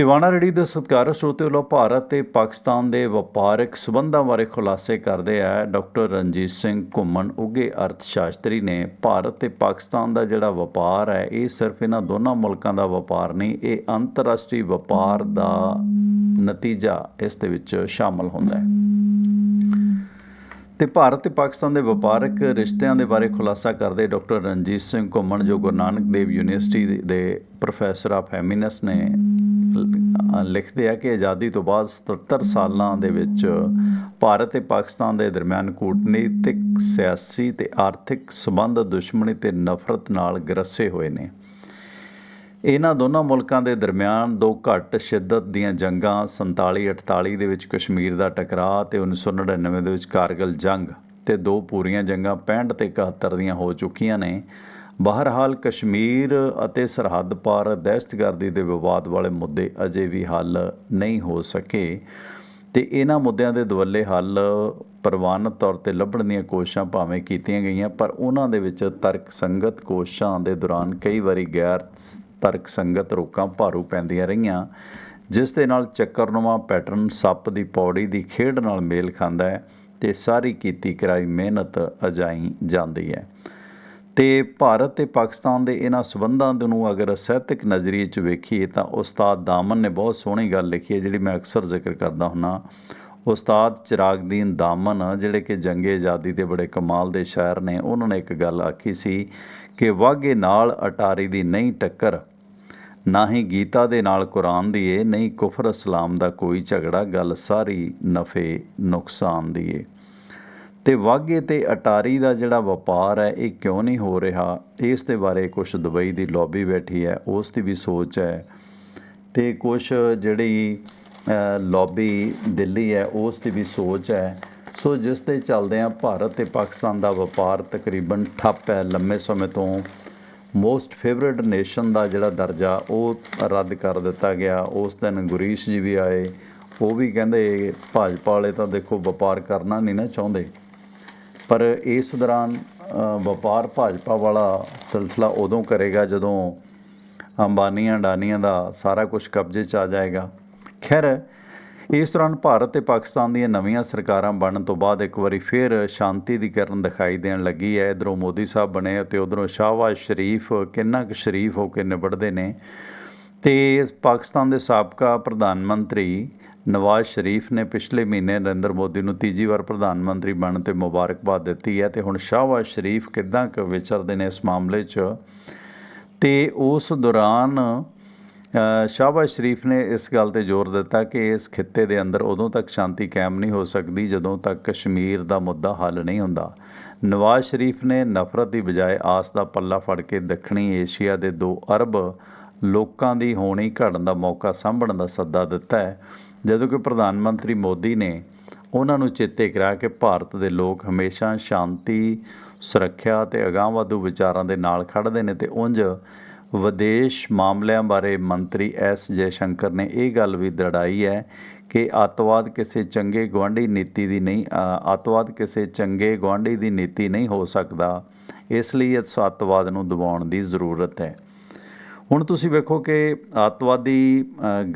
ਤਿਵਾਣਾ ready ਦੇ ਸਤਿਕਾਰ ਸਰੋਤੇ ਵੱਲੋਂ ਭਾਰਤ ਤੇ ਪਾਕਿਸਤਾਨ ਦੇ ਵਪਾਰਕ ਸਬੰਧਾਂ ਬਾਰੇ ਖੁਲਾਸੇ ਕਰਦੇ ਆ ਡਾਕਟਰ ਰਣਜੀਤ ਸਿੰਘ ਘੁੰਮਣ ਉੱਗੇ ਅਰਥਸ਼ਾਸਤਰੀ ਨੇ। ਭਾਰਤ ਤੇ ਪਾਕਿਸਤਾਨ ਦਾ ਜਿਹੜਾ ਵਪਾਰ ਹੈ, ਇਹ ਸਿਰਫ ਇਹਨਾਂ ਦੋਨਾਂ ਮੁਲਕਾਂ ਦਾ ਵਪਾਰ ਨਹੀਂ, ਇਹ ਅੰਤਰਰਾਸ਼ਟਰੀ ਵਪਾਰ ਦਾ ਨਤੀਜਾ ਇਸ ਦੇ ਵਿੱਚ ਸ਼ਾਮਲ ਹੁੰਦਾ ਹੈ। ਤੇ ਭਾਰਤ ਤੇ ਪਾਕਿਸਤਾਨ ਦੇ ਵਪਾਰਕ ਰਿਸ਼ਤਿਆਂ ਦੇ ਬਾਰੇ ਖੁਲਾਸਾ ਕਰਦੇ ਡਾਕਟਰ ਰਣਜੀਤ ਸਿੰਘ ਘੁੰਮਣ, ਜੋ ਗੁਰੂ ਨਾਨਕ ਦੇਵ ਯੂਨੀਵਰਸਿਟੀ ਦੇ- ਪ੍ਰੋਫੈਸਰ ਆਫ ਐਮਿਨਸ ਨੇ ਲਿਖਦੇ ਆ ਕਿ ਆਜ਼ਾਦੀ ਤੋਂ ਬਾਅਦ 77 ਸਾਲਾਂ ਦੇ ਵਿੱਚ ਭਾਰਤ ਤੇ ਪਾਕਿਸਤਾਨ ਦੇ ਦਰਮਿਆਨ ਕੂਟਨੀਤਿਕ, ਸਿਆਸੀ ਤੇ ਆਰਥਿਕ ਸਬੰਧ ਦੁਸ਼ਮਣੀ ਤੇ ਨਫ਼ਰਤ ਨਾਲ ਗਰਸੇ ਹੋਏ ਨੇ। ਇਹਨਾਂ ਦੋਨਾਂ ਮੁਲਕਾਂ ਦੇ ਦਰਮਿਆਨ ਦੋ ਘੱਟ ਸ਼ਿੱਦਤ ਦੀਆਂ ਜੰਗਾਂ 47 48 ਦੇ ਵਿੱਚ ਕਸ਼ਮੀਰ ਦਾ ਟਕਰਾਅ ਤੇ 1999 ਦੇ ਵਿੱਚ ਕਾਰਗਲ ਜੰਗ ਤੇ ਦੋ ਪੂਰੀਆਂ ਜੰਗਾਂ 65 ਤੇ 71 ਦੀਆਂ ਹੋ ਚੁੱਕੀਆਂ ਨੇ। ਬਹਰਹਾਲ ਕਸ਼ਮੀਰ ਅਤੇ ਸਰਹੱਦ ਪਾਰ ਦਹਿਸ਼ਤਗਰਦੀ ਦੇ ਵਿਵਾਦ ਵਾਲੇ ਮੁੱਦੇ ਅਜੇ ਵੀ ਹੱਲ ਨਹੀਂ ਹੋ ਸਕੇ ਤੇ ਇਹਨਾਂ ਮੁੱਦਿਆਂ ਦੇ ਦਵੱਲੇ ਹੱਲ ਪ੍ਰਵਾਨਤ ਤੌਰ ਤੇ ਲੱਭਣ ਦੀਆਂ ਕੋਸ਼ਿਸ਼ਾਂ ਭਾਵੇਂ ਕੀਤੀਆਂ ਗਈਆਂ, ਪਰ ਉਹਨਾਂ ਦੇ ਵਿੱਚ ਤਰਕ ਸੰਗਤ ਕੋਸ਼ਿਸ਼ਾਂ ਦੇ ਦੌਰਾਨ ਕਈ ਵਾਰੀ ਗੈਰ ਤਰਕ ਸੰਗਤ ਰੋਕਾਂ ਭਾਰੂ ਪੈਂਦੀਆਂ ਰਹੀਆਂ, ਜਿਸ ਦੇ ਨਾਲ ਚੱਕਰਨੁਮਾ ਪੈਟਰਨ ਸੱਪ ਦੀ ਪੌੜੀ ਦੀ ਖੇਡ ਨਾਲ ਮੇਲ ਖਾਂਦਾ ਹੈ ਤੇ ਸਾਰੀ ਕੀਤੀ ਕਰਾਈ ਮਿਹਨਤ ਅਜਾਈ ਜਾਂਦੀ ਹੈ। ਤੇ ਭਾਰਤ ਤੇ ਪਾਕਿਸਤਾਨ ਦੇ ਇਹਨਾਂ ਸਬੰਧਾਂ ਦੇ ਨੂੰ ਅਗਰ ਸਾਹਿਤਕ ਨਜ਼ਰੀਏ 'ਚ ਵੇਖੀਏ ਤਾਂ ਉਸਤਾਦ ਦਾਮਨ ਨੇ ਬਹੁਤ ਸੋਹਣੀ ਗੱਲ ਲਿਖੀ ਹੈ, ਜਿਹੜੀ ਮੈਂ ਅਕਸਰ ਜ਼ਿਕਰ ਕਰਦਾ ਹੁੰਨਾ। ਉਸਤਾਦ ਚਿਰਾਗਦੀਨ ਦਾਮਨ, ਜਿਹੜੇ ਕਿ ਜੰਗੇ ਆਜ਼ਾਦੀ ਦੇ ਬੜੇ ਕਮਾਲ ਦੇ ਸ਼ਾਇਰ ਨੇ, ਉਹਨਾਂ ਨੇ ਇੱਕ ਗੱਲ ਆਖੀ ਸੀ ਕਿ ਵਾਗੇ ਨਾਲ ਅਟਾਰੀ ਦੀ ਨਹੀਂ ਟੱਕਰ, ਨਾ ਹੀ ਗੀਤਾ ਦੇ ਨਾਲ ਕੁਰਾਨ ਦੀ ਏ ਨਹੀਂ ਕੁਫਰ ਇਸਲਾਮ ਦਾ ਕੋਈ ਝਗੜਾ, ਗੱਲ ਸਾਰੀ ਨਫੇ ਨੁਕਸਾਨ ਦੀ ਏ ਤੇ ਵਾਗੇ ਤੇ ਅਟਾਰੀ ਦਾ ਜਿਹੜਾ ਵਪਾਰ ਹੈ ਇਹ ਕਿਉਂ ਨਹੀਂ ਹੋ ਰਿਹਾ? ਇਸ ਦੇ ਬਾਰੇ ਕੁਝ ਦੁਬਈ ਦੀ ਲੌਬੀ ਬੈਠੀ ਹੈ ਉਸ ਦੀ ਵੀ ਸੋਚ ਹੈ। ਤੇ ਕੁਝ ਜਿਹੜੀ ਅ, ਲੌਬੀ ਦਿੱਲੀ ਹੈ ਉਸ ਦੀ ਵੀ ਸੋਚ ਹੈ। ਸੋ ਜਿਸ ਦੇ ਚੱਲਦੇ ਆ ਭਾਰਤ ਤੇ ਪਾਕਿਸਤਾਨ ਦਾ ਵਪਾਰ ਤਕਰੀਬਨ ਠੱਪ ਹੈ। ਲੰਮੇ ਸਮੇਂ ਤੋਂ ਮੋਸਟ ਫੇਵਰਿਟ ਨੇਸ਼ਨ ਦਾ ਜਿਹੜਾ ਦਰਜਾ ਉਹ ਰੱਦ ਕਰ ਦਿੱਤਾ ਗਿਆ। ਉਸ ਦਿਨ ਗੁਰੀਸ਼ ਜੀ ਵੀ ਆਏ। ਉਹ ਵੀ ਕਹਿੰਦੇ ਭਾਜਪਾ ਵਾਲੇ ਤਾਂ ਦੇਖੋ ਵਪਾਰ ਕਰਨਾ ਨਹੀਂ ਨਾ ਚਾਹੁੰਦੇ। ਪਰ ਇਸ ਦੌਰਾਨ ਵਪਾਰ ਭਾਜਪਾ ਵਾਲਾ ਸਿਲਸਿਲਾ ਉਦੋਂ ਕਰੇਗਾ ਜਦੋਂ ਅੰਬਾਨੀਆਂ ਡਾਨੀਆਂ ਦਾ ਸਾਰਾ ਕੁਝ ਕਬਜ਼ੇ 'ਚ ਆ ਜਾਏਗਾ। ਖੈਰ, ਇਸ ਦੌਰਾਨ ਭਾਰਤ ਤੇ ਪਾਕਿਸਤਾਨ ਦੀਆਂ ਨਵੀਆਂ ਸਰਕਾਰਾਂ ਬਣਨ ਤੋਂ ਬਾਅਦ ਇੱਕ ਵਾਰੀ ਫਿਰ ਸ਼ਾਂਤੀ ਦੀ ਕਰਨ ਦਿਖਾਈ ਦੇਣ ਲੱਗੀ ਹੈ। ਇਧਰੋਂ ਮੋਦੀ ਸਾਹਿਬ ਬਣੇ ਅਤੇ ਉਧਰੋਂ ਸ਼ਾਹਬਾਜ਼ ਸ਼ਰੀਫ ਕਿੰਨਾ ਕੁ ਸ਼ਰੀਫ ਹੋ ਕੇ ਨਿਬੜਦੇ ਨੇ। ਤੇ ਪਾਕਿਸਤਾਨ ਦੇ ਸਾਬਕਾ ਪ੍ਰਧਾਨ ਮੰਤਰੀ ਨਵਾਜ਼ ਸ਼ਰੀਫ ਨੇ ਪਿਛਲੇ ਮਹੀਨੇ ਨਰਿੰਦਰ ਮੋਦੀ ਨੂੰ ਤੀਜੀ ਵਾਰ ਪ੍ਰਧਾਨ ਮੰਤਰੀ ਬਣਨ ਤੇ ਮੁਬਾਰਕਬਾਦ ਦਿੱਤੀ ਹੈ ਤੇ ਹੁਣ ਸ਼ਾਹਬਾਜ਼ ਸ਼ਰੀਫ ਕਿੱਦਾਂ ਕੁ ਵਿਚਰਦੇ ਨੇ ਇਸ ਮਾਮਲੇ 'ਚ? ਤੇ ਉਸ ਦੌਰਾਨ ਸ਼ਾਹਬਾਜ਼ ਸ਼ਰੀਫ ਨੇ ਇਸ ਗੱਲ ਤੇ ਜ਼ੋਰ ਦਿੱਤਾ ਕਿ ਇਸ ਖਿੱਤੇ ਦੇ ਅੰਦਰ ਉਦੋਂ ਤੱਕ ਸ਼ਾਂਤੀ ਕਾਇਮ ਨਹੀਂ ਹੋ ਸਕਦੀ ਜਦੋਂ ਤੱਕ ਕਸ਼ਮੀਰ ਦਾ ਮੁੱਦਾ ਹੱਲ ਨਹੀਂ ਹੁੰਦਾ। ਨਵਾਜ਼ ਸ਼ਰੀਫ ਨੇ ਨਫ਼ਰਤ ਦੀ ਬਜਾਏ ਆਸ ਦਾ ਪੱਲਾ ਫੜ ਕੇ ਦੱਖਣੀ ਏਸ਼ੀਆ ਦੇ 2 ਅਰਬ ਲੋਕਾਂ ਦੀ ਹੋਣੀ ਘੜਨ ਦਾ ਮੌਕਾ ਸਾਂਭਣ ਦਾ ਸੱਦਾ ਦਿੱਤਾ ਹੈ। ਜਦੋਂ ਕਿ ਪ੍ਰਧਾਨ ਮੰਤਰੀ ਮੋਦੀ ਨੇ ਉਹਨਾਂ ਨੂੰ ਚੇਤੇ ਕਰਾਇਆ ਕਿ ਭਾਰਤ ਦੇ ਲੋਕ ਹਮੇਸ਼ਾ ਸ਼ਾਂਤੀ ਸੁਰੱਖਿਆ ਤੇ ਅਗਾਂਹਵਧੂ ਵਿਚਾਰਾਂ ਦੇ ਨਾਲ ਖੜ੍ਹਦੇ ਨੇ ਤੇ ਉਂਝ ਵਿਦੇਸ਼ ਮਾਮਲਿਆਂ ਬਾਰੇ ਮੰਤਰੀ ਐਸ ਜੈਸ਼ੰਕਰ ਨੇ ਇਹ ਗੱਲ ਵੀ ਦੜਾਈ ਹੈ ਕਿ ਅੱਤਵਾਦ ਕਿਸੇ ਚੰਗੇ ਗੁਆਂਢੀ ਨੀਤੀ ਦੀ ਨਹੀਂ ਅ, ਅੱਤਵਾਦ ਕਿਸੇ ਚੰਗੇ ਗੁਆਂਢੀ ਦੀ ਨੀਤੀ ਨਹੀਂ ਹੋ ਸਕਦਾ ਇਸ ਲਈ ਇਸ ਅੱਤਵਾਦ ਨੂੰ ਦਬਾਉਣ ਦੀ ਜ਼ਰੂਰਤ ਹੈ। ਹੁਣ ਤੁਸੀਂ ਵੇਖੋ ਕਿ ਅੱਤਵਾਦੀ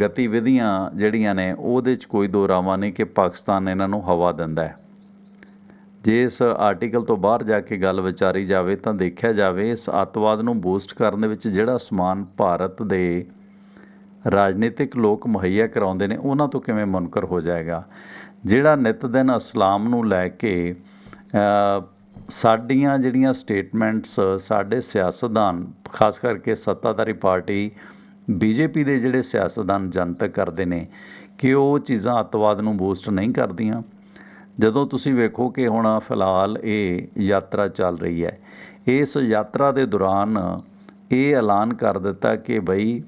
ਗਤੀਵਿਧੀਆਂ ਜਿਹੜੀਆਂ ਨੇ, ਉਹਦੇ 'ਚ ਕੋਈ ਦੋ ਰਾਵਾਂ ਨਹੀਂ ਕਿ ਪਾਕਿਸਤਾਨ ਇਹਨਾਂ ਨੂੰ ਹਵਾ ਦਿੰਦਾ ਹੈ। ਜੇ ਇਸ ਆਰਟੀਕਲ ਤੋਂ ਬਾਹਰ ਜਾ ਕੇ ਗੱਲ ਵਿਚਾਰੀ ਜਾਵੇ ਤਾਂ ਦੇਖਿਆ ਜਾਵੇ, ਇਸ ਅੱਤਵਾਦ ਨੂੰ ਬੂਸਟ ਕਰਨ ਦੇ ਵਿੱਚ ਜਿਹੜਾ ਸਮਾਨ ਭਾਰਤ ਦੇ ਰਾਜਨੀਤਿਕ ਲੋਕ ਮੁਹੱਈਆ ਕਰਾਉਂਦੇ ਨੇ, ਉਹਨਾਂ ਤੋਂ ਕਿਵੇਂ ਮੁਨਕਰ ਹੋ ਜਾਏਗਾ? ਜਿਹੜਾ ਨਿਤ ਦਿਨ ਇਸਲਾਮ ਨੂੰ ਲੈ ਕੇ ਸਾਡੀਆਂ ਜਿਹੜੀਆਂ ਸਟੇਟਮੈਂਟਸ, ਸਾਡੇ ਸਿਆਸਤਦਾਨ, ਖਾਸ ਕਰਕੇ ਸੱਤਾਧਾਰੀ ਪਾਰਟੀ, ਬੀਜੇਪੀ ਦੇ ਜਿਹੜੇ ਸਿਆਸਤਦਾਨ ਜਨਤਕ ਕਰਦੇ ਨੇ, ਕਿ ਉਹ ਚੀਜ਼ਾਂ ਅੱਤਵਾਦ ਨੂੰ ਬੂਸਟ ਨਹੀਂ ਕਰਦੀਆਂ। ਜਦੋਂ ਤੁਸੀਂ ਵੇਖੋ ਕਿ ਹੁਣ ਫਿਲਹਾਲ ਇਹ ਯਾਤਰਾ ਚੱਲ ਰਹੀ ਹੈ, ਇਸ ਯਾਤਰਾ ਦੇ ਦੌਰਾਨ ਇਹ ਐਲਾਨ ਕਰ ਦਿੱਤਾ ਕਿ ਬਈ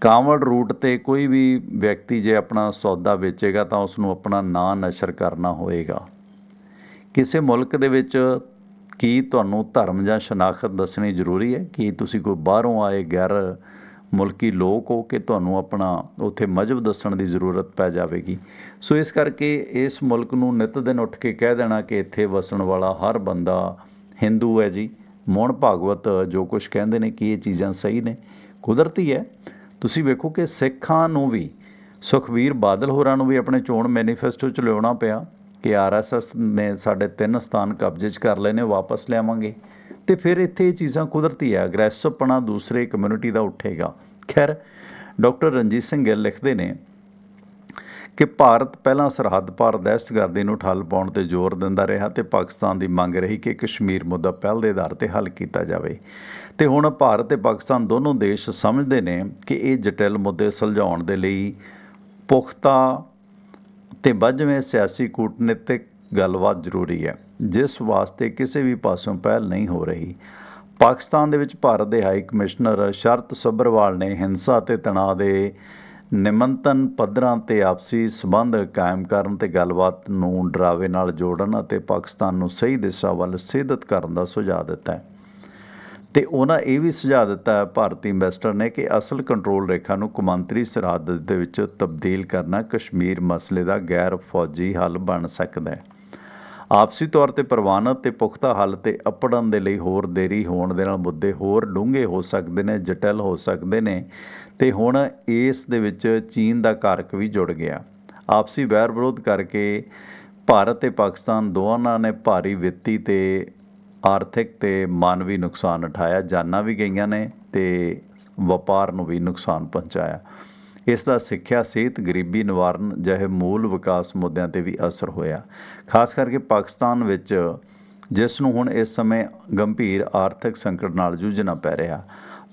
ਕਾਂਵੜ ਰੂਟ ਤੇ ਕੋਈ ਵੀ ਵਿਅਕਤੀ ਜੇ ਆਪਣਾ ਸੌਦਾ ਵੇਚੇਗਾ ਤਾਂ ਉਸ ਨੂੰ ਆਪਣਾ ਨਾਂ ਨਸ਼ਰ ਕਰਨਾ ਹੋਏਗਾ। ਕਿਸੇ ਮੁਲਕ ਦੇ ਵਿੱਚ ਕੀ ਤੁਹਾਨੂੰ ਧਰਮ ਜਾਂ ਸ਼ਨਾਖਤ ਦੱਸਣੀ ਜ਼ਰੂਰੀ ਹੈ? ਕਿ ਤੁਸੀਂ ਕੋਈ ਬਾਹਰੋਂ ਆਏ ਗੈਰ ਮੁਲਕੀ ਲੋਕ ਹੋ ਕਿ ਤੁਹਾਨੂੰ ਆਪਣਾ ਉੱਥੇ ਮਜ਼ਹਬ ਦੱਸਣ ਦੀ ਜ਼ਰੂਰਤ ਪੈ ਜਾਵੇਗੀ? ਸੋ ਇਸ ਕਰਕੇ ਇਸ ਮੁਲਕ ਨੂੰ ਨਿਤ ਦਿਨ ਉੱਠ ਕੇ ਕਹਿ ਦੇਣਾ ਕਿ ਇੱਥੇ ਵਸਣ ਵਾਲਾ ਹਰ ਬੰਦਾ ਹਿੰਦੂ ਹੈ ਜੀ। ਮੋਹਨ ਭਾਗਵਤ ਜੋ ਕੁਝ ਕਹਿੰਦੇ ਨੇ ਕਿ ਇਹ ਚੀਜ਼ਾਂ ਸਹੀ ਨੇ। ਕੁਦਰਤੀ ਹੈ। ਤੁਸੀਂ ਵੇਖੋ ਕਿ ਸਿੱਖਾਂ ਨੂੰ ਵੀ, ਸੁਖਬੀਰ ਬਾਦਲ ਹੋਰਾਂ ਨੂੰ ਵੀ ਆਪਣੇ ਚੋਣ ਮੈਨੀਫੈਸਟੋ ਚ ਲਿਆਉਣਾ ਪਿਆ। ਕਿ ਆਰਐਸਐਸ ਨੇ ਸਾਡੇ ਤਿੰਨ ਸਥਾਨ ਕਬਜ਼ੇ 'ਚ ਕਰ ਲਏ ਨੇ, ਵਾਪਸ ਲਿਆਵਾਂਗੇ। ਤੇ ਫਿਰ ਇੱਥੇ ਇਹ ਚੀਜ਼ਾਂ ਕੁਦਰਤੀ ਹੈ ਅਗਰੈਸਿਵਪਣਾ ਦੂਸਰੇ ਕਮਿਊਨਿਟੀ ਦਾ ਉੱਠੇਗਾ। ਖੈਰ, ਡਾਕਟਰ ਰਣਜੀਤ ਸਿੰਘ ਗਿੱਲ ਲਿਖਦੇ ਨੇ ਕਿ ਭਾਰਤ ਪਹਿਲਾਂ ਸਰਹੱਦ ਪਾਰ ਦਹਿਸ਼ਤਗਰਦੀ ਨੂੰ ਠੱਲ ਪਾਉਣ ਤੇ ਜ਼ੋਰ ਦਿੰਦਾ ਰਿਹਾ ਤੇ ਪਾਕਿਸਤਾਨ ਦੀ ਮੰਗ ਰਹੀ ਕਿ ਕਸ਼ਮੀਰ ਮੁੱਦਾ ਪਹਿਲ ਦੇ ਆਧਾਰ ਤੇ ਹੱਲ ਕੀਤਾ ਜਾਵੇ। ਤੇ ਹੁਣ ਭਾਰਤ ਤੇ ਪਾਕਿਸਤਾਨ ਦੋਨੋਂ ਦੇਸ਼ ਸਮਝਦੇ ਨੇ ਕਿ ਇਹ ਜਟਿਲ ਮੁੱਦੇ ਸੁਲਝਾਉਣ ਦੇ ਲਈ ਪੁਖਤਾ ਤੇ ਵੱਜਵੇਂ ਸਿਆਸੀ ਕੂਟਨੀਤਿਕ ਗੱਲਬਾਤ ਜ਼ਰੂਰੀ ਹੈ। ਜਿਸ ਵਾਸਤੇ ਕਿਸੇ ਵੀ ਪਾਸੋਂ ਪਹਿਲ ਨਹੀਂ ਹੋ ਰਹੀ। ਪਾਕਿਸਤਾਨ ਦੇ ਵਿੱਚ ਭਾਰਤ ਦੇ ਹਾਈ ਕਮਿਸ਼ਨਰ ਸ਼ਰਤ ਸੱਭਰਵਾਲ ਨੇ ਹਿੰਸਾ ਤੇ ਤਣਾਅ ਦੇ ਨਿਮੰਤਨ ਪੱਧਰਾਂ ਤੇ ਆਪਸੀ ਸਬੰਧ ਕਾਇਮ ਕਰਨ ਤੇ ਗੱਲਬਾਤ ਨੂੰ ਡਰਾਵੇ ਨਾਲ ਜੋੜਨ ਅਤੇ ਪਾਕਿਸਤਾਨ ਨੂੰ ਸਹੀ ਦਿਸ਼ਾ ਵੱਲ ਸਿੱਧਤ ਕਰਨ ਦਾ ਸੁਝਾਅ ਦਿੱਤਾ ਹੈ। ਤੇ ਉਹਨਾਂ ਇਹ ਵੀ ਸੁਝਾਅ ਦਿੱਤਾ ਭਾਰਤੀ ਇਨਵੈਸਟਰ ਨੇ ਕਿ ਅਸਲ ਕੰਟਰੋਲ ਰੇਖਾ ਨੂੰ ਕੌਮਾਂਤਰੀ ਸਰਹੱਦ ਦੇ ਵਿੱਚ ਤਬਦੀਲ ਕਰਨਾ ਕਸ਼ਮੀਰ ਮਸਲੇ ਦਾ ਗੈਰ ਫੌਜੀ ਹੱਲ ਬਣ ਸਕਦਾ ਹੈ। ਆਪਸੀ ਤੌਰ ਤੇ ਪ੍ਰਵਾਨਤ ਤੇ ਪੁਖਤਾ ਹੱਲ ਤੇ ਅਪੜਨ ਦੇ ਲਈ ਹੋਰ ਦੇਰੀ ਹੋਣ ਦੇ ਨਾਲ ਮੁੱਦੇ ਹੋਰ ਡੂੰਘੇ ਹੋ ਸਕਦੇ ਨੇ, ਜਟਿਲ ਹੋ ਸਕਦੇ ਨੇ ਤੇ ਹੁਣ ਇਸ ਦੇ ਵਿੱਚ ਚੀਨ ਦਾ ਕਾਰਕ ਵੀ ਜੁੜ ਗਿਆ। ਆਪਸੀ ਵੈਰ ਵਿਰੋਧ ਕਰਕੇ ਭਾਰਤ ਤੇ ਪਾਕਿਸਤਾਨ ਦੋਵਾਂ ਨੇ ਭਾਰੀ ਵਿੱਤੀ ਤੇ ਆਰਥਿਕ ਤੇ ਮਾਨਵੀ ਨੁਕਸਾਨ ਉਠਾਇਆ, ਜਾਨਾਂ ਵੀ ਗਈਆਂ ਨੇ ਤੇ ਵਪਾਰ ਨੂੰ ਵੀ ਨੁਕਸਾਨ ਪਹੁੰਚਾਇਆ। ਇਸ ਦਾ ਸਿੱਖਿਆ ਸਿਹਤ, ਗਰੀਬੀ ਨਿਵਾਰਨ ਜਿਹੇ ਮੂਲ ਵਿਕਾਸ ਮੁੱਦਿਆਂ ਤੇ ਵੀ ਅਸਰ ਹੋਇਆ। ਖਾਸ ਕਰਕੇ ਪਾਕਿਸਤਾਨ ਵਿੱਚ, ਜਿਸ ਨੂੰ ਹੁਣ ਇਸ ਸਮੇਂ ਗੰਭੀਰ ਆਰਥਿਕ ਸੰਕਟ ਨਾਲ ਜੂਝਣਾ ਪੈ ਰਿਹਾ।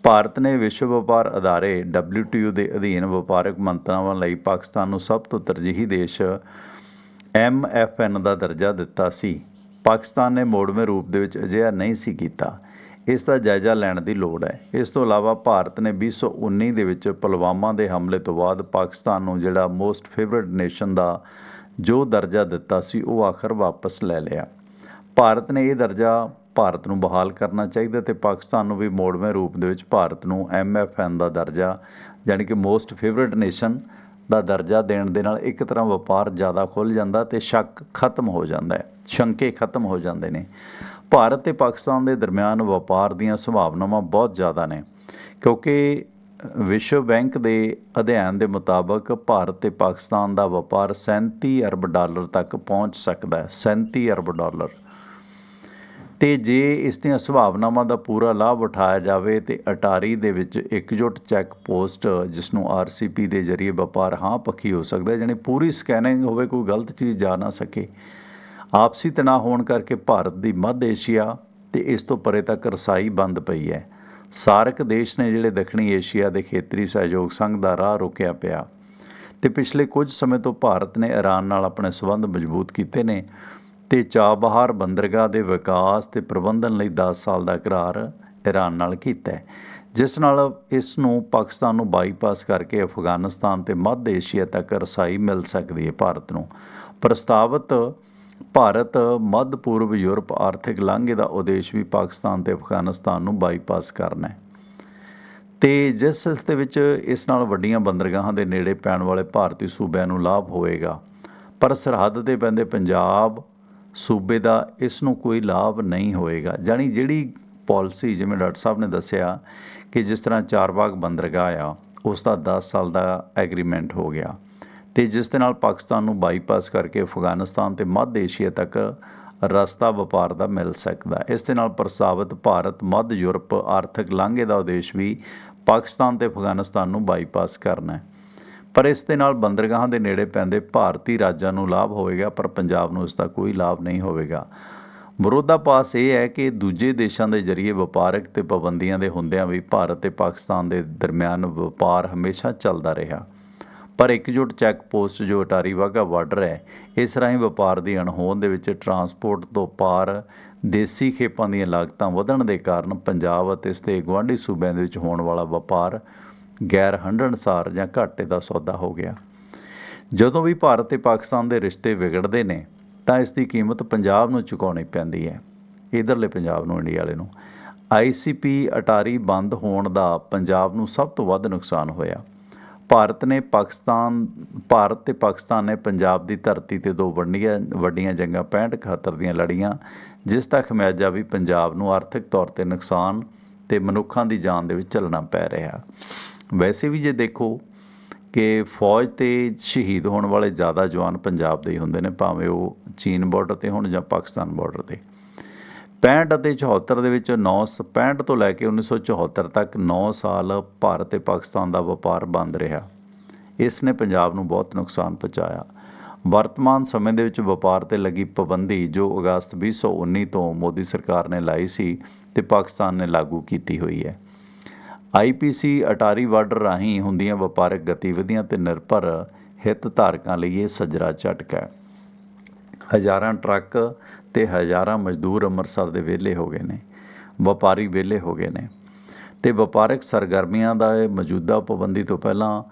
ਭਾਰਤ ਨੇ ਵਿਸ਼ਵ ਵਪਾਰ ਅਦਾਰੇ WTO ਦੇ ਅਧੀਨ ਵਪਾਰਕ ਮੰਤਰਾਵਾਂ ਲਈ ਪਾਕਿਸਤਾਨ ਨੂੰ ਸਭ ਤੋਂ ਤਰਜੀਹੀ ਦੇਸ਼ MFN ਦਾ ਦਰਜਾ ਦਿੱਤਾ ਸੀ। ਪਾਕਿਸਤਾਨ ਨੇ ਮੋੜਵੇਂ ਰੂਪ ਦੇ ਵਿੱਚ ਅਜਿਹਾ ਨਹੀਂ ਸੀ ਕੀਤਾ। ਇਸ ਦਾ ਜਾਇਜ਼ਾ ਲੈਣ ਦੀ ਲੋੜ ਹੈ। ਇਸ ਤੋਂ ਇਲਾਵਾ ਭਾਰਤ ਨੇ 2019 ਦੇ ਵਿੱਚ ਪੁਲਵਾਮਾ ਦੇ ਹਮਲੇ ਤੋਂ ਬਾਅਦ ਪਾਕਿਸਤਾਨ ਨੂੰ ਜਿਹੜਾ ਮੋਸਟ ਫੇਵਰਿਟ ਨੇਸ਼ਨ ਦਾ ਜੋ ਦਰਜਾ ਦਿੱਤਾ ਸੀ, ਉਹ ਆਖਰ ਵਾਪਸ ਲੈ ਲਿਆ। ਭਾਰਤ ਨੇ ਇਹ ਦਰਜਾ ਭਾਰਤ ਨੂੰ ਬਹਾਲ ਕਰਨਾ ਚਾਹੀਦਾ ਤੇ ਪਾਕਿਸਤਾਨ ਨੂੰ ਵੀ ਮੋੜਵੇਂ ਰੂਪ ਦੇ ਵਿੱਚ ਭਾਰਤ ਨੂੰ ਐਮਐਫਐਨ ਦਾ ਦਰਜਾ ਯਾਨੀ ਕਿ ਮੋਸਟ ਫੇਵਰਿਟ ਨੇਸ਼ਨ ਦਾ ਦਰਜਾ ਦੇਣ ਦੇ ਨਾਲ ਇੱਕ ਤਰ੍ਹਾਂ ਵਪਾਰ ਜ਼ਿਆਦਾ ਖੁੱਲ ਜਾਂਦਾ ਤੇ ਸ਼ੱਕ ਖਤਮ ਹੋ ਜਾਂਦਾ ਹੈ, ਸ਼ੰਕੇ ਖਤਮ ਹੋ ਜਾਂਦੇ ਨੇ। ਭਾਰਤ ਤੇ ਪਾਕਿਸਤਾਨ ਦੇ ਦਰਮਿਆਨ ਵਪਾਰ ਦੀਆਂ ਸੰਭਾਵਨਾਵਾਂ ਬਹੁਤ ਜ਼ਿਆਦਾ ਨੇ, ਕਿਉਂਕਿ ਵਿਸ਼ਵ ਬੈਂਕ ਦੇ ਅਧਿਐਨ ਦੇ ਮੁਤਾਬਕ ਭਾਰਤ ਤੇ ਪਾਕਿਸਤਾਨ ਦਾ ਵਪਾਰ 37 ਅਰਬ ਡਾਲਰ ਤੱਕ ਪਹੁੰਚ ਸਕਦਾ ਹੈ 37 ਅਰਬ ਡਾਲਰ। ਤੇ ਜੇ ਇਸ ਦੀਆਂ ਸੁਭਾਵਨਾਵਾਂ ਦਾ ਪੂਰਾ ਲਾਭ ਉਠਾਇਆ ਜਾਵੇ ਤੇ ਅਟਾਰੀ ਦੇ ਵਿੱਚ ਇਕਜੁੱਟ ਚੈੱਕ ਪੋਸਟ, ਜਿਸ ਨੂੰ ਆਰਸੀਪੀ ਦੇ ਜ਼ਰੀਏ ਵਪਾਰ ਹਾਂ ਪੱਖੀ ਹੋ ਸਕਦਾ ਹੈ ਯਾਨੀ ਪੂਰੀ ਸਕੈਨਿੰਗ ਹੋਵੇ, ਕੋਈ ਗਲਤ ਚੀਜ਼ ਜਾ ਨਾ ਸਕੇ। ਆਪਸੀ ਤਣਾਅ ਹੋਣ ਕਰਕੇ ਭਾਰਤ ਦੀ ਮੱਧ ਏਸ਼ੀਆ ਤੇ ਇਸ ਤੋਂ ਪਰੇ ਤੱਕ ਰਸਾਈ ਬੰਦ ਪਈ ਹੈ। ਸਾਰਕ ਦੇਸ਼ ਨੇ ਜਿਹੜੇ ਦੱਖਣੀ ਏਸ਼ੀਆ ਦੇ ਖੇਤਰੀ ਸਹਿਯੋਗ ਸੰਘ ਦਾ ਰਾਹ ਰੋਕਿਆ ਪਿਆ। ਤੇ ਪਿਛਲੇ ਕੁਝ ਸਮੇਂ ਤੋਂ ਭਾਰਤ ਨੇ ਈਰਾਨ ਨਾਲ ਆਪਣੇ ਸਬੰਧ ਮਜ਼ਬੂਤ ਕੀਤੇ ਨੇ। ਤੇ ਚਾਬਹਾਰ ਬੰਦਰਗਾਹ ਦੇ ਵਿਕਾਸ ਤੇ ਪ੍ਰਬੰਧਨ ਲਈ 10 ਸਾਲ ਦਾ ਇਕਰਾਰ ਈਰਾਨ ਨਾਲ ਕੀਤਾ ਜਿਸ ਨਾਲ ਇਸ ਨੂੰ ਪਾਕਿਸਤਾਨ ਨੂੰ ਬਾਈਪਾਸ ਕਰਕੇ ਅਫਗਾਨਿਸਤਾਨ ਤੇ ਮੱਧ ਏਸ਼ੀਆ ਤੱਕ ਰਸਾਈ ਮਿਲ ਸਕਦੀ ਹੈ ਭਾਰਤ ਨੂੰ। ਪ੍ਰਸਤਾਵਿਤ ਭਾਰਤ ਮੱਧ ਪੂਰਬ ਯੂਰਪ ਆਰਥਿਕ ਲਾਂਘੇ ਦਾ ਉਦੇਸ਼ ਵੀ ਪਾਕਿਸਤਾਨ ਤੇ ਅਫਗਾਨਿਸਤਾਨ ਨੂੰ ਬਾਈਪਾਸ ਕਰਨਾ ਹੈ। ਤੇ ਜਿਸ ਇਸ ਦੇ ਵਿੱਚ ਇਸ ਨਾਲ ਵੱਡੀਆਂ ਬੰਦਰਗਾਹਾਂ ਦੇ ਨੇੜੇ ਪੈਣ ਵਾਲੇ ਭਾਰਤੀ ਸੂਬਿਆਂ ਨੂੰ ਲਾਭ ਹੋਵੇਗਾ, ਪਰ ਸਰਹੱਦ ਦੇ ਪੈਂਦੇ ਪੰਜਾਬ ਸੂਬੇ ਦਾ ਇਸ ਨੂੰ ਕੋਈ ਲਾਭ ਨਹੀਂ ਹੋਏਗਾ। ਜਾਨੀ ਜਿਹੜੀ ਪਾਲਿਸੀ, ਜਿਵੇਂ ਡਾਕਟਰ ਸਾਹਿਬ ਨੇ ਦੱਸਿਆ ਕਿ ਜਿਸ ਤਰ੍ਹਾਂ ਚਾਰਬਾਗ ਬੰਦਰਗਾਹ ਆ, ਉਸ ਦਾ 10 ਸਾਲ ਦਾ ਐਗਰੀਮੈਂਟ ਹੋ ਗਿਆ ਤੇ ਜਿਸ ਦੇ ਨਾਲ ਪਾਕਿਸਤਾਨ ਨੂੰ ਬਾਈਪਾਸ ਕਰਕੇ ਅਫਗਾਨਿਸਤਾਨ ਤੇ ਮੱਧ ਏਸ਼ੀਆ ਤੱਕ ਰਸਤਾ ਵਪਾਰ ਦਾ ਮਿਲ ਸਕਦਾ। ਇਸ ਦੇ ਨਾਲ ਪ੍ਰਸਤਾਵਿਤ ਭਾਰਤ ਮੱਧ ਯੂਰਪ ਆਰਥਿਕ ਲਾਂਘੇ ਦਾ ਉਦੇਸ਼ ਵੀ ਪਾਕਿਸਤਾਨ ਤੇ ਅਫਗਾਨਿਸਤਾਨ ਨੂੰ ਬਾਈਪਾਸ ਕਰਨਾ ਹੈ। ਪਰ ਇਸ ਦੇ ਨਾਲ ਬੰਦਰਗਾਹਾਂ ਦੇ ਨੇੜੇ ਪੈਂਦੇ ਭਾਰਤੀ ਰਾਜਾਂ ਨੂੰ ਲਾਭ ਹੋਵੇਗਾ, ਪਰ ਪੰਜਾਬ ਨੂੰ ਇਸ ਦਾ ਕੋਈ ਲਾਭ ਨਹੀਂ ਹੋਵੇਗਾ। ਵਿਰੋਧਾ ਪਾਸ ਇਹ ਹੈ ਕਿ ਦੂਜੇ ਦੇਸ਼ਾਂ ਦੇ ਜ਼ਰੀਏ ਵਪਾਰਕ ਤੇ ਪਾਬੰਦੀਆਂ ਦੇ ਹੁੰਦਿਆਂ ਵੀ ਭਾਰਤ ਤੇ ਪਾਕਿਸਤਾਨ ਦੇ ਦਰਮਿਆਨ ਵਪਾਰ ਹਮੇਸ਼ਾ ਚੱਲਦਾ ਰਿਹਾ। ਪਰ ਇਕਜੁੱਟ ਚੈੱਕ ਪੋਸਟ ਜੋ ਅਟਾਰੀ ਵਾਹਗਾ ਬਾਰਡਰ ਹੈ, ਇਸ ਰਾਹੀਂ ਵਪਾਰ ਦੀ ਅਣਹੋਂਦ ਦੇ ਵਿੱਚ ਟਰਾਂਸਪੋਰਟ ਤੋਂ ਪਾਰ ਦੇਸੀ ਖੇਪਾਂ ਦੀਆਂ ਲਾਗਤਾਂ ਵਧਣ ਦੇ ਕਾਰਨ ਪੰਜਾਬ ਅਤੇ ਇਸ ਦੇ ਗੁਆਂਢੀ ਸੂਬਿਆਂ ਦੇ ਵਿੱਚ ਹੋਣ ਵਾਲਾ ਵਪਾਰ ਗੈਰ ਹੰਢਣਸਾਰ ਜਾਂ ਘਾਟੇ ਦਾ ਸੌਦਾ ਹੋ ਗਿਆ। ਜਦੋਂ ਵੀ ਭਾਰਤ ਤੇ ਪਾਕਿਸਤਾਨ ਦੇ ਰਿਸ਼ਤੇ ਵਿਗੜਦੇ ਨੇ, ਤਾਂ ਇਸ ਦੀ ਕੀਮਤ ਪੰਜਾਬ ਨੂੰ ਚੁਕਾਉਣੀ ਪੈਂਦੀ ਹੈ। ਇਧਰਲੇ ਪੰਜਾਬ ਨੂੰ, ਇੰਡੀਆ ਵਾਲੇ ਨੂੰ। ਆਈਸੀਪੀ ਅਟਾਰੀ ਬੰਦ ਹੋਣ ਦਾ ਪੰਜਾਬ ਨੂੰ ਸਭ ਤੋਂ ਵੱਧ ਨੁਕਸਾਨ ਹੋਇਆ। ਭਾਰਤ ਨੇ ਪਾਕਿਸਤਾਨ, ਭਾਰਤ ਤੇ ਪਾਕਿਸਤਾਨ ਨੇ ਪੰਜਾਬ ਦੀ ਧਰਤੀ ਤੇ ਦੋ ਵੱਡੀਆਂ ਵੱਡੀਆਂ ਜੰਗਾਂ 65 71 ਦੀਆਂ ਲੜੀਆਂ, ਜਿਸ ਦਾ ਖਮਿਆਜਾ ਵੀ ਪੰਜਾਬ ਨੂੰ ਆਰਥਿਕ ਤੌਰ ਤੇ ਨੁਕਸਾਨ ਤੇ ਮਨੁੱਖਾਂ ਦੀ ਜਾਨ ਦੇ ਵਿੱਚ ਚੱਲਣਾ ਪੈ ਰਿਹਾ। ਵੈਸੇ ਵੀ ਜੇ ਦੇਖੋ ਕਿ ਫੌਜ ਤੇ ਸ਼ਹੀਦ ਹੋਣ ਵਾਲੇ ਜ਼ਿਆਦਾ ਜਵਾਨ ਪੰਜਾਬ ਦੇ ਹੀ ਹੁੰਦੇ ਨੇ, ਭਾਵੇਂ ਉਹ ਚੀਨ ਬਾਰਡਰ ਤੇ ਹੋਣ ਜਾਂ ਪਾਕਿਸਤਾਨ ਬਾਰਡਰ ਤੇ। 65 ਅਤੇ 74 ਦੇ ਵਿੱਚ 9 65 ਤੋਂ ਲੈ ਕੇ 1974 ਤੱਕ 9 ਸਾਲ ਭਾਰਤ ਤੇ ਪਾਕਿਸਤਾਨ ਦਾ ਵਪਾਰ ਬੰਦ ਰਿਹਾ। ਇਸ ਨੇ ਪੰਜਾਬ ਨੂੰ ਬਹੁਤ ਨੁਕਸਾਨ ਪਹੁੰਚਾਇਆ। ਵਰਤਮਾਨ ਸਮੇਂ ਦੇ ਵਿੱਚ ਵਪਾਰ ਤੇ ਲੱਗੀ ਪਾਬੰਦੀ ਜੋ ਅਗਸਤ 2019 ਤੋਂ ਮੋਦੀ ਸਰਕਾਰ ਨੇ ਲਾਈ ਸੀ ਤੇ ਪਾਕਿਸਤਾਨ ਨੇ ਲਾਗੂ ਕੀਤੀ ਹੋਈ ਹੈ। ਆਈਪੀਸੀ ਅਟਾਰੀ ਬਾਰਡਰ ਰਾਹੀਂ ਹੁੰਦੀਆਂ ਵਪਾਰਕ ਗਤੀਵਿਧੀਆਂ ਤੇ ਨਿਰਭਰ ਹਿੱਤ ਧਾਰਕਾਂ ਲਈ ਇਹ ਸੱਜਰਾ ਝਟਕਾ ਹੈ। ਹਜ਼ਾਰਾਂ ਟਰੱਕ ਤੇ ਹਜ਼ਾਰਾਂ ਮਜ਼ਦੂਰ ਅੰਮ੍ਰਿਤਸਰ ਦੇ ਵਿਹਲੇ ਹੋ ਗਏ ਨੇ, ਵਪਾਰੀ ਵਿਹਲੇ ਹੋ ਗਏ ਨੇ ਤੇ ਵਪਾਰਕ ਸਰਗਰਮੀਆਂ ਦਾ ਇਹ ਮੌਜੂਦਾ ਪਾਬੰਦੀ ਤੋਂ ਪਹਿਲਾਂ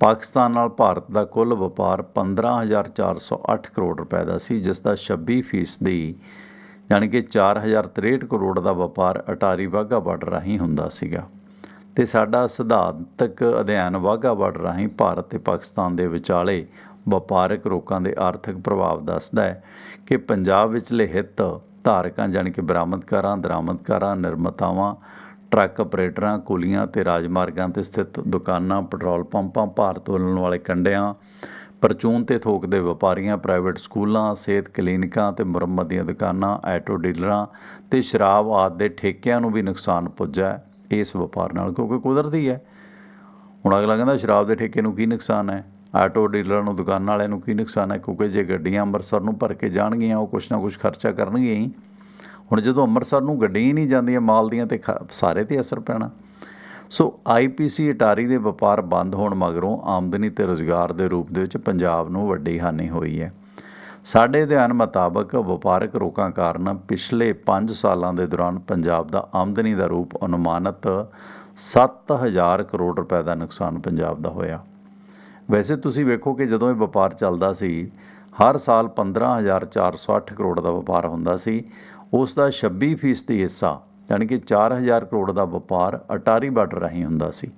ਪਾਕਿਸਤਾਨ ਨਾਲ ਭਾਰਤ ਦਾ ਕੁੱਲ ਵਪਾਰ 15408 ਕਰੋੜ ਰੁਪਏ ਦਾ ਸੀ, ਜਿਸ ਦਾ 26 ਫੀਸਦੀ ਯਾਨੀ ਕਿ 4063 ਕਰੋੜ ਦਾ ਵਪਾਰ ਅਟਾਰੀ ਵਾਹਗਾ ਬਾਰਡਰ ਰਾਹੀਂ ਹੁੰਦਾ ਸੀਗਾ। ਤੇ ਸਾਡਾ ਸਿਧਾਂਤਕ ਅਧਿਐਨ ਵਾਹਗਾ ਬਾਰਡਰ ਰਾਹੀਂ ਭਾਰਤ ਤੇ ਪਾਕਿਸਤਾਨ ਦੇ ਵਿਚਾਲੇ ਵਪਾਰਕ ਰੋਕਾਂ ਦੇ ਆਰਥਿਕ ਪ੍ਰਭਾਵ ਦੱਸਦਾ ਹੈ ਕਿ ਪੰਜਾਬ ਵਿਚਲੇ ਹਿੱਤ ਧਾਰਕਾਂ ਜਾਣੀ ਕਿ ਬਰਾਮਦਕਾਰਾਂ, ਦਰਾਮਦਕਾਰਾਂ, ਨਿਰਮਾਤਾਵਾਂ, ਟਰੱਕ ਆਪਰੇਟਰਾਂ, ਕੁਲੀਆਂ ਤੇ ਰਾਜਮਾਰਗਾਂ ਤੇ ਸਥਿਤ ਦੁਕਾਨਾਂ, ਪੈਟਰੋਲ ਪੰਪਾਂ, ਭਾਰ ਤੋਲਣ ਵਾਲੇ ਕੰਡਿਆਂ ਪਰਚੂਨ ਤੇ ਥੋਕ ਦੇ ਵਪਾਰੀਆਂ, ਪ੍ਰਾਈਵੇਟ ਸਕੂਲਾਂ, ਸਿਹਤ ਕਲੀਨਿਕਾਂ ਤੇ ਮੁਰੰਮਤ ਦੀਆਂ ਦੁਕਾਨਾਂ, ਆਟੋ ਡੀਲਰਾਂ ਤੇ ਸ਼ਰਾਬ ਆਦਿ ਦੇ ਠੇਕਿਆਂ ਨੂੰ ਵੀ ਨੁਕਸਾਨ ਪੁੱਜਾ ਹੈ। ਇਸ ਵਪਾਰ ਨਾਲ, ਕਿਉਂਕਿ ਕੁਦਰਤੀ ਹੈ। ਹੁਣ ਅਗਲਾ ਕਹਿੰਦਾ, ਸ਼ਰਾਬ ਦੇ ਠੇਕੇ ਨੂੰ ਕੀ ਨੁਕਸਾਨ ਹੈ? ਆਟੋ ਡੀਲਰ ਨੂੰ, ਦੁਕਾਨ ਵਾਲਿਆਂ ਨੂੰ ਕੀ ਨੁਕਸਾਨ ਹੈ? ਕਿਉਂਕਿ ਜੇ ਗੱਡੀਆਂ ਅੰਮ੍ਰਿਤਸਰ ਨੂੰ ਭਰ ਕੇ ਜਾਣਗੀਆਂ, ਉਹ ਕੁਛ ਨਾ ਕੁਛ ਖਰਚਾ ਕਰਨਗੀਆਂ ਹੀ। ਹੁਣ ਜਦੋਂ ਅੰਮ੍ਰਿਤਸਰ ਨੂੰ ਗੱਡੀਆਂ ਹੀ ਨਹੀਂ ਜਾਂਦੀਆਂ, ਮਾਲ ਦੀਆਂ ਤੇ ਖ- ਸਾਰੇ ਤੇ ਅਸਰ ਪੈਣਾ। ਸੋ ਆਈਪੀਸੀ ਅਟਾਰੀ ਦੇ ਵਪਾਰ ਬੰਦ ਹੋਣ ਮਗਰੋਂ ਆਮਦਨੀ ਤੇ ਰੋਜ਼ਗਾਰ ਦੇ ਰੂਪ ਦੇ ਵਿੱਚ ਪੰਜਾਬ ਨੂੰ ਵੱਡੀ ਹਾਨੀ ਹੋਈ ਹੈ। ਸਾਡੇ ਅਧਿਐਨ ਮੁਤਾਬਕ ਵਪਾਰਕ ਰੋਕਾਂ ਕਾਰਨ ਪਿਛਲੇ 5 ਸਾਲਾਂ ਦੇ ਦੌਰਾਨ ਪੰਜਾਬ ਦਾ ਆਮਦਨੀ ਦਾ ਰੂਪ ਅਨੁਮਾਨਿਤ 7000 ਕਰੋੜ ਰੁਪਏ ਦਾ ਨੁਕਸਾਨ ਪੰਜਾਬ ਦਾ ਹੋਇਆ। ਵੈਸੇ ਤੁਸੀਂ ਵੇਖੋ ਕਿ ਜਦੋਂ ਇਹ ਵਪਾਰ ਚੱਲਦਾ ਸੀ, ਹਰ ਸਾਲ 15408 ਕਰੋੜ ਦਾ ਵਪਾਰ ਹੁੰਦਾ ਸੀ। ਉਸ ਦਾ 26% ਫੀਸਦੀ ਹਿੱਸਾ, ਯਾਨੀ ਕਿ 4000 ਕਰੋੜ ਦਾ ਵਪਾਰ ਅਟਾਰੀ ਬਾਰਡਰ ਰਾਹੀਂ ਹੁੰਦਾ ਸੀ।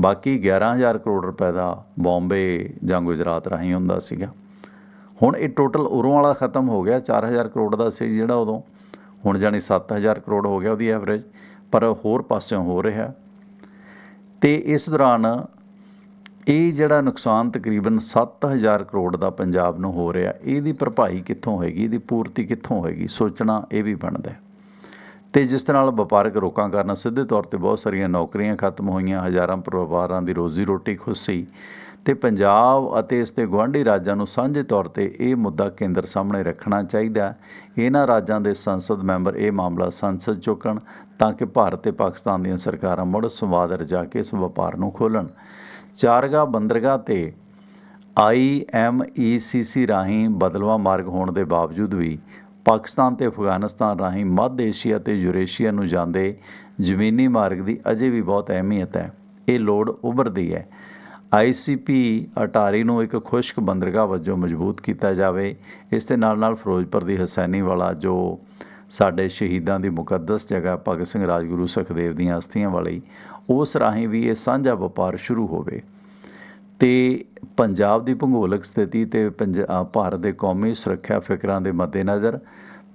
ਬਾਕੀ 11000 ਕਰੋੜ ਰੁਪਏ ਦਾ ਬੰਬੇ ਜਾਂ ਗੁਜਰਾਤ ਰਾਹੀਂ ਹੁੰਦਾ ਸੀਗਾ। ਹੁਣ ਇਹ ਟੋਟਲ ਉਰੋਂ ਵਾਲਾ ਖਤਮ ਹੋ ਗਿਆ 4000 ਕਰੋੜ ਦਾ ਸੀ ਜਿਹੜਾ ਉਦੋਂ। ਹੁਣ ਜਾਨੀ 7000 ਕਰੋੜ ਹੋ ਗਿਆ ਉਹਦੀ ਐਵਰੇਜ ਪਰ ਹੋਰ ਪਾਸਿਓਂ ਹੋ ਰਿਹਾ। ਤੇ ਇਸ ਦੌਰਾਨ ਇਹ ਜਿਹੜਾ ਨੁਕਸਾਨ ਤਕਰੀਬਨ 7000 ਕਰੋੜ ਦਾ ਪੰਜਾਬ ਨੂੰ ਹੋ ਰਿਹਾ, ਇਹਦੀ ਭਰਪਾਈ ਕਿੱਥੋਂ ਹੋਏਗੀ, ਇਹਦੀ ਪੂਰਤੀ ਕਿੱਥੋਂ ਹੋਏਗੀ, ਸੋਚਣਾ ਇਹ ਵੀ ਬਣਦਾ ਹੈ। ਤੇ ਜਿਸ ਦੇ ਨਾਲ ਵਪਾਰਕ ਰੋਕਾਂ ਕਾਰਨ ਸਿੱਧੇ ਤੌਰ ਤੇ ਬਹੁਤ ਸਾਰੀਆਂ ਨੌਕਰੀਆਂ ਖਤਮ ਹੋਈਆਂ, ਹਜ਼ਾਰਾਂ ਪਰਿਵਾਰਾਂ ਦੀ ਰੋਜ਼ੀ ਰੋਟੀ ਖੁੱਸੀ ਤੇ ਪੰਜਾਬ ਅਤੇ ਇਸ ਦੇ ਗੁਆਂਢੀ ਰਾਜਾਂ ਨੂੰ ਸਾਂਝੇ ਤੌਰ ਤੇ ਇਹ ਮੁੱਦਾ ਕੇਂਦਰ ਸਾਹਮਣੇ ਰੱਖਣਾ ਚਾਹੀਦਾ ਇਹਨਾਂ ਰਾਜਾਂ ਦੇ ਸੰਸਦ ਮੈਂਬਰ ਇਹ ਮਾਮਲਾ ਸੰਸਦ ਚੁੱਕਣ ਤਾਂ ਕਿ ਭਾਰਤ ਤੇ ਪਾਕਿਸਤਾਨ ਦੀਆਂ ਸਰਕਾਰਾਂ ਮੁੜ ਸੰਵਾਦ ਰਚਾ ਕੇ ਇਸ ਵਪਾਰ ਨੂੰ ਖੋਲ੍ਹਣ। ਚਾਰਗਾ ਬੰਦਰਗਾਹ ਤੇ ਆਈਐਮਈਸੀਸੀ ਰਾਹੀਂ ਬਦਲਵਾ ਮਾਰਗ ਹੋਣ ਦੇ ਬਾਵਜੂਦ ਵੀ ਪਾਕਿਸਤਾਨ ਤੇ ਅਫਗਾਨਿਸਤਾਨ ਰਾਹੀਂ ਮੱਧ ਏਸ਼ੀਆ ਤੇ ਯੂਰੇਸ਼ੀਆ ਨੂੰ ਜਾਂਦੇ ਜ਼ਮੀਨੀ ਮਾਰਗ ਦੀ ਅਜੇ ਵੀ ਬਹੁਤ ਅਹਿਮੀਅਤ ਹੈ। ਇਹ ਲੋੜ ਉਭਰਦੀ ਹੈ। ਆਈਸੀਪੀ ਅਟਾਰੀ ਨੂੰ ਇੱਕ ਖੁਸ਼ਕ ਬੰਦਰਗਾਹ ਵਜੋਂ ਮਜ਼ਬੂਤ ਕੀਤਾ ਜਾਵੇ, ਇਸ ਦੇ ਨਾਲ ਨਾਲ ਫਿਰੋਜ਼ਪੁਰ ਦੀ ਹਸੈਨੀ ਵਾਲਾ ਜੋ ਸਾਡੇ ਸ਼ਹੀਦਾਂ ਦੀ ਮੁਕੱਦਸ ਜਗ੍ਹਾ ਭਗਤ ਸਿੰਘ ਰਾਜਗੁਰੂ ਸੁਖਦੇਵ ਦੀਆਂ ਅਸਥੀਆਂ ਵਾਲੀ, ਉਸ ਰਾਹੀਂ ਵੀ ਇਹ ਸਾਂਝਾ ਵਪਾਰ ਸ਼ੁਰੂ ਹੋਵੇ। ਤੇ ਪੰਜਾਬ ਦੀ ਭੂਗੋਲਿਕ ਸਥਿਤੀ ਤੇ ਪੰਜ- ਭਾਰਤ ਦੇ ਕੌਮੀ ਸੁਰੱਖਿਆ ਫਿਕਰਾਂ ਦੇ ਮੱਦੇਨਜ਼ਰ,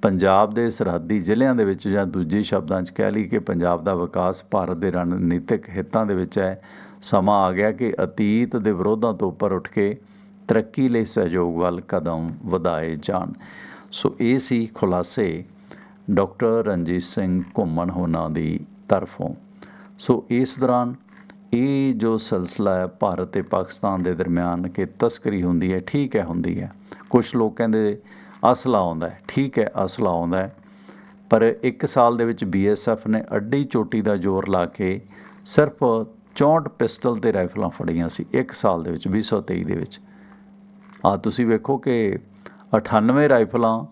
ਪੰਜਾਬ ਦੇ ਸਰਹੱਦੀ ਜ਼ਿਲ੍ਹਿਆਂ ਦੇ ਵਿੱਚ ਜਾਂ ਦੂਜੇ ਸ਼ਬਦਾਂ 'ਚ ਕਹਿ ਲਈ ਕਿ ਪੰਜਾਬ ਦਾ ਵਿਕਾਸ ਭਾਰਤ ਦੇ ਰਣਨੀਤਿਕ ਹਿੱਤਾਂ ਦੇ ਵਿੱਚ ਹੈ ਸਮਾਂ ਆ ਗਿਆ ਕਿ ਅਤੀਤ ਦੇ ਵਿਰੋਧਾਂ ਤੋਂ ਉੱਪਰ ਉੱਠ ਕੇ ਤਰੱਕੀ ਲਈ ਸਹਿਯੋਗ ਵੱਲ ਕਦਮ ਵਧਾਏ ਜਾਣ। ਸੋ ਇਹ ਸੀ ਖੁਲਾਸੇ ਡਾਕਟਰ ਰਣਜੀਤ ਸਿੰਘ ਘੁੰਮਣ ਹੋਣਾ ਦੀ ਤਰਫੋਂ। ਸੋ ਇਸ ਦੌਰਾਨ ਇਹ ਜੋ ਸਿਲਸਿਲਾ ਹੈ ਭਾਰਤ ਤੇ ਪਾਕਿਸਤਾਨ ਦੇ ਦਰਮਿਆਨ ਕਿ ਤਸਕਰੀ ਹੁੰਦੀ ਹੈ, ਠੀਕ ਹੈ, ਹੁੰਦੀ ਹੈ। ਕੁਝ ਲੋਕ ਕਹਿੰਦੇ ਅਸਲਾ ਆਉਂਦਾ ਹੈ, ਠੀਕ ਹੈ, ਅਸਲਾ ਆਉਂਦਾ ਹੈ। ਪਰ ਇੱਕ ਸਾਲ ਦੇ ਵਿੱਚ ਬੀਐਸਐਫ ਨੇ ਅੱਡੀ ਚੋਟੀ ਦਾ ਜ਼ੋਰ ਲਾ ਕੇ ਸਿਰਫ 64 ਪਿਸਟਲ ਤੇ ਰਾਈਫਲਾਂ ਫੜੀਆਂ ਸੀ, ਇੱਕ ਸਾਲ ਦੇ ਵਿੱਚ 2023 ਦੇ ਵਿੱਚ। ਆ ਤੁਸੀਂ ਵੇਖੋ ਕਿ 98 ਰਾਈਫਲਾਂ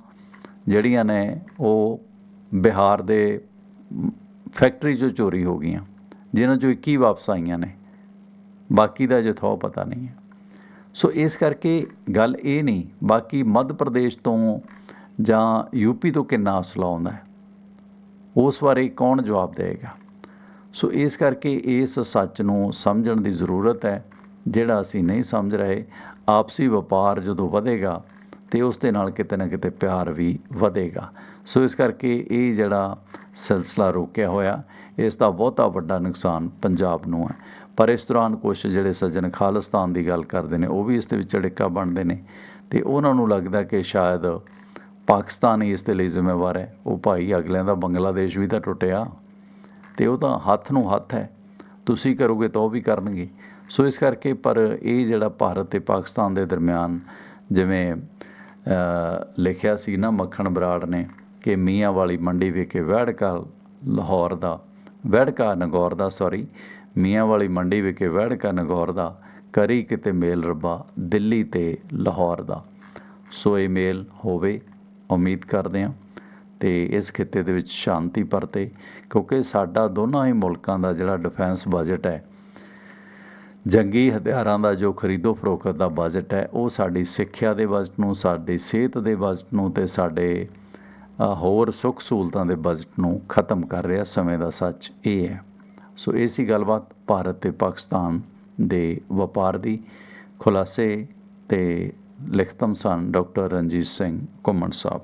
ਜਿਹੜੀਆਂ ਨੇ, ਉਹ ਬਿਹਾਰ ਦੇ ਫੈਕਟਰੀ 'ਚੋਂ ਚੋਰੀ ਹੋ ਗਈਆਂ, ਜਿਨ੍ਹਾਂ 'ਚੋਂ 21 ਵਾਪਸ ਆਈਆਂ ਨੇ। ਬਾਕੀ ਦਾ ਜੇ ਥੋ ਪਤਾ ਨਹੀਂ ਹੈ। ਸੋ ਇਸ ਕਰਕੇ ਗੱਲ ਇਹ ਨਹੀਂ, ਬਾਕੀ ਮੱਧ ਪ੍ਰਦੇਸ਼ ਤੋਂ ਜਾਂ ਯੂਪੀ ਤੋਂ ਕਿੰਨਾ ਅਸਲਾ ਆਉਂਦਾ ਹੈ, ਉਸ ਬਾਰੇ ਕੌਣ ਜਵਾਬ ਦੇਵੇਗਾ? ਸੋ ਇਸ ਕਰਕੇ ਇਸ ਸੱਚ ਨੂੰ ਸਮਝਣ ਦੀ ਜ਼ਰੂਰਤ ਹੈ, ਜਿਹੜਾ ਅਸੀਂ ਨਹੀਂ ਸਮਝ ਰਹੇ, ਆਪਸੀ ਵਪਾਰ ਜਦੋਂ ਵਧੇਗਾ ਤੇ ਉਸ ਦੇ ਨਾਲ ਕਿਤੇ ਨਾ ਕਿਤੇ ਪਿਆਰ ਵੀ ਵਧੇਗਾ। ਸੋ ਇਸ ਕਰਕੇ ਇਹ ਜਿਹੜਾ ਸਿਲਸਿਲਾ ਰੋਕਿਆ ਹੋਇਆ, ਇਸ ਦਾ ਬਹੁਤਾ ਵੱਡਾ ਨੁਕਸਾਨ ਪੰਜਾਬ ਨੂੰ ਹੈ। ਪਰ ਇਸ ਦੌਰਾਨ ਕੁਛ ਜਿਹੜੇ ਸੱਜਣ ਖਾਲਿਸਤਾਨ ਦੀ ਗੱਲ ਕਰਦੇ ਨੇ, ਉਹ ਵੀ ਇਸ ਦੇ ਵਿੱਚ ਅੜਿੱਕਾ ਬਣਦੇ ਨੇ ਤੇ ਉਹਨਾਂ ਨੂੰ ਲੱਗਦਾ ਕਿ ਸ਼ਾਇਦ ਪਾਕਿਸਤਾਨ ਹੀ ਇਸ ਦੇ ਲਈ ਜ਼ਿੰਮੇਵਾਰ ਹੈ। ਉਹ ਭਾਈ ਅਗਲਿਆਂ ਦਾ ਬੰਗਲਾਦੇਸ਼ ਵੀ ਤਾਂ ਟੁੱਟਿਆ। ਤੇ ਉਹ ਤਾਂ ਹੱਥ ਨੂੰ ਹੱਥ ਹੈ। ਤੁਸੀਂ ਕਰੋਗੇ ਤਾਂ ਉਹ ਵੀ ਕਰਨਗੇ। ਸੋ ਇਸ ਕਰਕੇ ਪਰ ਇਹ ਜਿਹੜਾ ਭਾਰਤ ਤੇ ਪਾਕਿਸਤਾਨ ਦੇ ਦਰਮਿਆਨ ਜਿਵੇਂ ਲਿਖਿਆ ਸੀ ਨਾ ਮੱਖਣ ਬਰਾੜ ਨੇ ਕਿ ਮੀਆਂ ਵਾਲੀ ਮੰਡੀ ਵਿਖੇ ਵਹਿੜਕਾ ਲਾਹੌਰ ਦਾ ਵਹਿੜਕਾ ਨਗੌਰ ਦਾ ਸੌਰੀ ਮੀਆਂ ਵਾਲੀ ਮੰਡੀ ਵਿਖੇ ਵਹਿੜਕਾ ਨਗੌਰ ਦਾ, ਕਰੀ ਕਿਤੇ ਮੇਲ ਰੱਬਾ ਦਿੱਲੀ ਤੇ ਲਾਹੌਰ ਦਾ। ਸੋ ਇਹ ਮੇਲ ਹੋਵੇ, ਉਮੀਦ ਕਰਦੇ ਹਾਂ। ਤੇ ਇਸ ਖਿੱਤੇ ਦੇ ਵਿੱਚ ਸ਼ਾਂਤੀ ਪਰਤੇ, ਕਿਉਂਕਿ ਸਾਡਾ ਦੋਨਾਂ ਹੀ ਮੁਲਕਾਂ ਦਾ ਜਿਹੜਾ ਡਿਫੈਂਸ ਬਜਟ ਹੈ, ਜੰਗੀ ਹਥਿਆਰਾਂ ਦਾ ਜੋ ਖਰੀਦੋ ਫਰੋਖਤ ਦਾ ਬਜਟ ਹੈ, ਉਹ ਸਾਡੀ ਸਿੱਖਿਆ ਦੇ ਬਜਟ ਨੂੰ, ਸਾਡੀ ਸਿਹਤ ਦੇ ਬਜਟ ਨੂੰ ਤੇ ਸਾਡੇ ਹੋਰ ਸੁੱਖ ਸਹੂਲਤਾਂ ਦੇ ਬਜਟ ਨੂੰ ਖਤਮ ਕਰ ਰਿਹਾ ਸਮੇਂ ਦਾ ਸੱਚ ਇਹ ਹੈ। ਸੋ ਇਹ ਸੀ ਗੱਲਬਾਤ ਭਾਰਤ ਤੇ ਪਾਕਿਸਤਾਨ ਦੇ ਵਪਾਰ ਦੀ। ਖੁਲਾਸੇ ਤੇ ਲਿਖਤਮ ਸਨ ਡਾਕਟਰ ਰਣਜੀਤ ਸਿੰਘ ਘੁੰਮਣ ਸਾਹਿਬ।